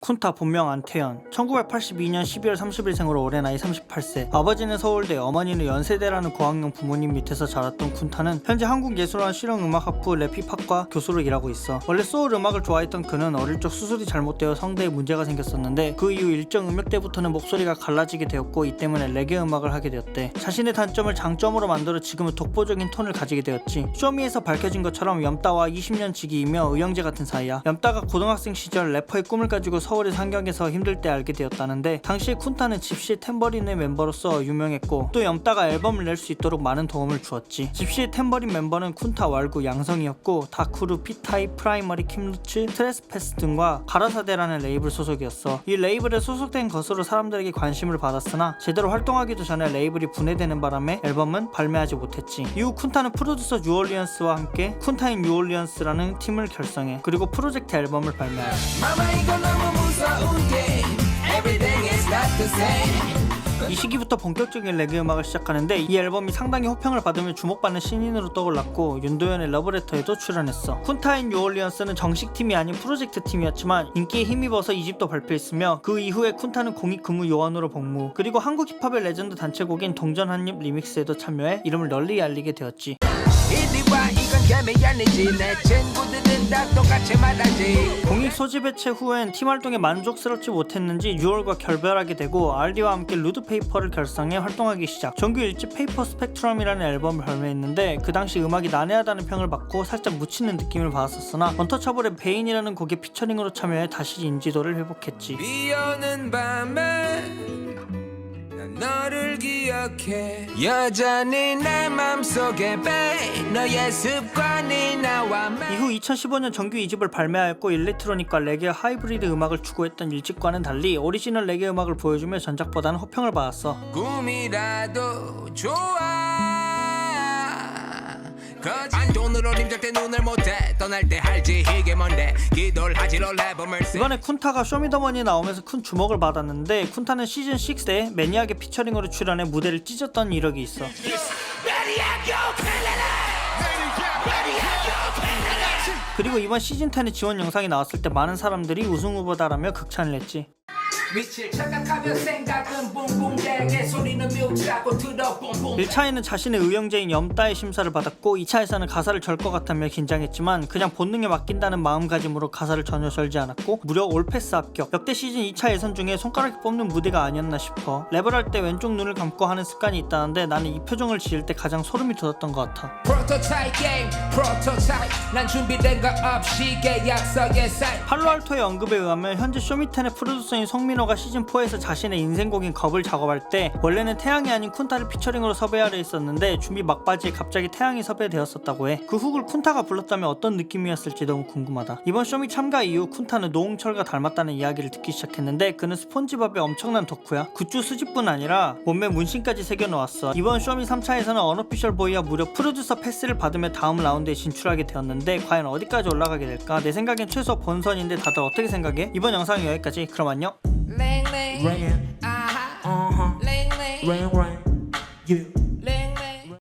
쿤타 본명 안태현 1982년 12월 30일 생으로 올해 나이 38세. 아버지는 서울대 어머니는 연세대라는 고학년 부모님 밑에서 자랐던 쿤타는 현재 한국예술원 실용음악학부 래피팝과 교수로 일하고 있어. 원래 소울 음악을 좋아했던 그는 어릴 적 수술이 잘못되어 성대에 문제가 생겼었는데 그 이후 일정 음역대부터는 목소리가 갈라지게 되었고 이 때문에 레게 음악을 하게 되었대. 자신의 단점을 장점으로 만들어 지금은 독보적인 톤을 가지게 되었지. 쇼미에서 밝혀진 것처럼 염따와 20년 지기이며 의형제 같은 사이야. 염따가 고등학생 시절 래퍼의 꿈을 가지고 서울의 상경에서 힘들 때 알게 되었다는데 당시 쿤타는 집시 탬버린의 멤버로서 유명했고 또 염따가 앨범을 낼 수 있도록 많은 도움을 주었지. 집시 탬버린 멤버는 쿤타 왈구 양성이었고 다쿠르 피타이 프라이머리 킴루츠 트레스패스 등과 가라사데라는 레이블 소속이었어. 이 레이블에 소속된 것으로 사람들에게 관심을 받았으나 제대로 활동하기도 전에 레이블이 분해되는 바람에 앨범은 발매하지 못했지. 이후 쿤타는 프로듀서 뉴올리언스와 함께 쿤타인 뉴올리언스라는 팀을 결성해 그리고 프로젝트 앨범을 Mama 이 시기부터 본격적인 레게 음악을 시작하는데 이 앨범이 상당히 호평을 받으며 주목받는 신인으로 떠올랐고 윤도현의 러브레터에도 출연했어. 쿤타인 뉴올리언스는 정식 팀이 아닌 프로젝트 팀이었지만 인기에 힘입어서 2집도 발표했으며 그 이후에 쿤타는 공익 근무 요원으로 복무 그리고 한국 힙합의 레전드 단체곡인 동전 한입 리믹스에도 참여해 이름을 널리 알리게 되었지 이리 와 이건 개미 아니지. 내 친구들은 다 똑같이 말하지. 공익 소집 해체 후엔 팀 활동에 만족스럽지 못했는지 6월과 결별하게 되고 RD와 함께 루드페이퍼를 결성해 활동하기 시작. 정규 1집 페이퍼 스펙트럼이라는 앨범을 발매했는데 그 당시 음악이 난해하다는 평을 받고 살짝 묻히는 느낌을 받았었으나 언터처블의 베인이라는 곡에 피처링으로 참여해 다시 인지도를 회복했지. 비 오는 밤에 난 너를 기억해. 여전히 내 맘속에 배 너의 습관이 나와 매 이후 2015년 정규 2집을 발매하였고 일렉트로닉과 레게 하이브리드 음악을 추구했던 1집과는 달리 오리지널 레게 음악을 보여주며 전작보다는 호평을 받았어. 꿈이라도 좋아. 거짓 돈으로 못해 떠날 때 할지 이게 뭔데? 기도를 쓰 이번에 쿤타가 쇼미더머니에 나오면서 큰 주목을 받았는데 쿤타는 시즌 6에 매니악의 피처링으로 출연해 무대를 찢었던 이력이 있어. 그리고 이번 시즌 10의 지원 영상이 나왔을 때 많은 사람들이 우승 후보다라며 극찬을 했지 미칠 착각하면 생각은 붕붕대게 소리는 뮤트라고 들어 붕붕 1차에는 자신의 의형제인 염따의 심사를 받았고 2차에서는 가사를 절 것 같다며 긴장했지만 그냥 본능에 맡긴다는 마음가짐으로 가사를 전혀 절지 않았고 무려 올패스 합격. 역대 시즌 2차 예선 중에 손가락이 뽑는 무대가 아니었나 싶어. 랩을 할 때 왼쪽 눈을 감고 하는 습관이 있다는데 나는 이 표정을 지을 때 가장 소름이 돋았던 것 같아. 팔로알토의 언급에 의하면 현재 쇼미텐의 프로듀서인 송민 호가 시즌4에서 자신의 인생곡인 겁을 작업할 때 원래는 태양이 아닌 쿤타를 피처링으로 섭외하려 했었는데 준비 막바지에 갑자기 태양이 섭외되었었다고 해. 그 훅을 쿤타가 불렀다면 어떤 느낌이었을지 너무 궁금하다. 이번 쇼미 참가 이후 쿤타는 노홍철과 닮았다는 이야기를 듣기 시작했는데 그는 스폰지밥의 엄청난 덕후야. 굿즈 수집뿐 아니라 몸매 문신까지 새겨놓았어. 이번 쇼미 3차에서는 언어피셜 보이와 무려 프로듀서 패스를 받으며 다음 라운드에 진출하게 되었는데 과연 어디까지 올라가게 될까? 내 생각엔 최소 본선인데 다들 어떻게 생각해? 이번 영상은 여기까지. 그럼 안녕. Ring, ling. Ring. Uh huh. Uh huh. Ring, ring. Ring ring. You.